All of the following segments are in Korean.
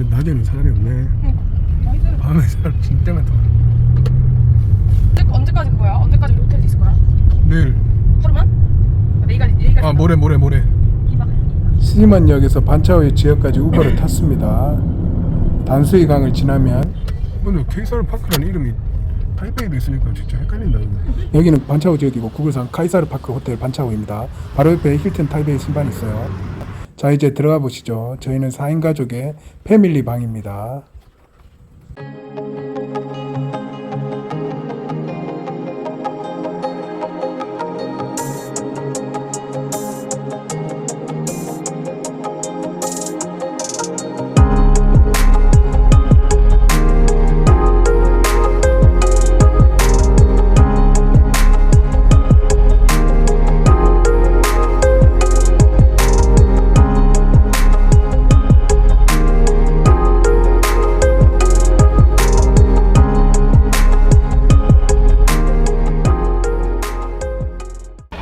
근데 낮에는 사람이 없네. 나이스. 밤에 사람 진짜 많다. 언제, 언제까지 거야? 언제까지 우리 호텔에 있을 거야? 내일. 하루만? 아, 내일까지 내일까지. 아 모레 모레 모레. 2박 2박. 스니만역에서 반차오의 지역까지 우버를 탔습니다. 단수이 강을 지나면 근데 케이사르 파크라는 이름이 타이베이도 있으니까 진짜 헷갈린다. 이거. 여기는 반차오 지역이고 구글상 카이사르 파크 호텔 반차오입니다. 바로 옆에 힐튼 타이베이 신반이 있어요. 자 이제 들어가 보시죠. 저희는 4인 가족의 패밀리 방입니다.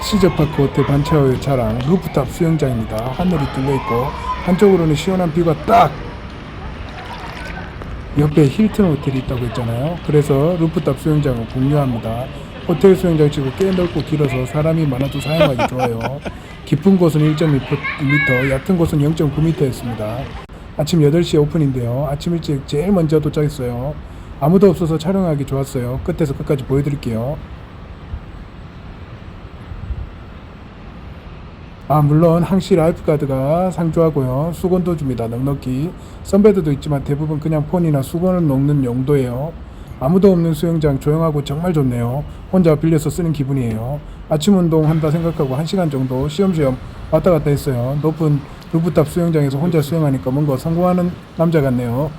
시저파크 호텔 반차오의 자랑 루프탑 수영장입니다. 하늘이 뚫려 있고 한쪽으로는 시원한 뷰가 딱 옆에 힐튼 호텔이 있다고 했잖아요. 그래서 루프탑 수영장을 공유합니다. 호텔 수영장 치고 꽤 넓고 길어서 사람이 많아도 사용하기 좋아요. 깊은 곳은 1.2m, 얕은 곳은 0.9m였습니다. 아침 8시에 오픈인데요. 아침 일찍 제일 먼저 도착했어요. 아무도 없어서 촬영하기 좋았어요. 끝에서 끝까지 보여드릴게요. 아 물론 항시 라이프가드가 상주하고요. 수건도 줍니다. 넉넉히. 선베드도 있지만 대부분 그냥 폰이나 수건을 놓는 용도예요. 아무도 없는 수영장 조용하고 정말 좋네요. 혼자 빌려서 쓰는 기분이에요. 아침 운동 한다 생각하고 1시간 정도 쉬엄쉬엄 왔다 갔다 했어요. 높은 루프탑 수영장에서 혼자 수영하니까 뭔가 성공하는 남자 같네요